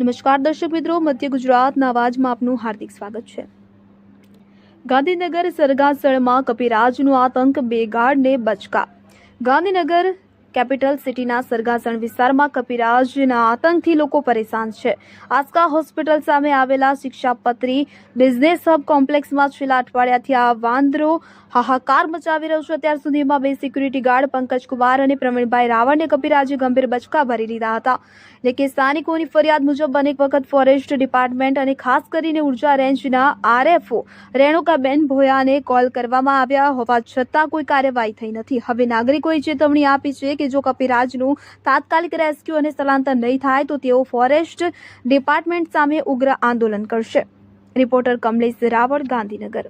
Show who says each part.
Speaker 1: નમસ્કાર દર્શક મિત્રો, મધ્ય ગુજરાતના અવાજમાં આપનું હાર્દિક સ્વાગત છે. ગાંધીનગર સરગાસળમાં કપિરાજનો આતંક બેગાડને બચકા. ગાંધીનગર કેપિટલ સિટીના સરગાસણ વિસ્તારમાં કપિરાજના આતંકથી લોકો પરેશાન છે. આસ્કા હોસ્પિટલ સામે આવેલા શિક્ષાપત્રી બિઝનેસ હબ કોમ્પ્લેક્સમાં છેલ્લા અઠવાડિયાથી આ વાંદરો હાહાકાર મચાવી રહ્યો છે. અત્યાર સુધીમાં બે સિક્યુરિટી ગાર્ડ પંકજ કુમાર અને પ્રવીણભાઈ રાવળને કપિરાજે ગંભીર બચકા ભરી લીધા હતા. કે સ્થાનિકોની ફરિયાદ મુજબ અનેક વખત ફોરેસ્ટ ડિપાર્ટમેન્ટ અને ખાસ કરીને ઊર્જા રેન્જના આરએફઓ રેણુકાબેન ભોયાને કોલ કરવામાં આવ્યા હોવા છતાં કોઈ કાર્યવાહી થઈ નથી. હવે નાગરિકોએ ચેતવણી આપી છે કે જો કપિરાજનું તાત્કાલિક રેસ્ક્યુ અને સ્થળાંતર નહીં થાય, તો તેઓ ફોરેસ્ટ ડિપાર્ટમેન્ટ સામે ઉગ્ર આંદોલન કરશે. રિપોર્ટર કમલેશ રાવળ, ગાંધીનગર.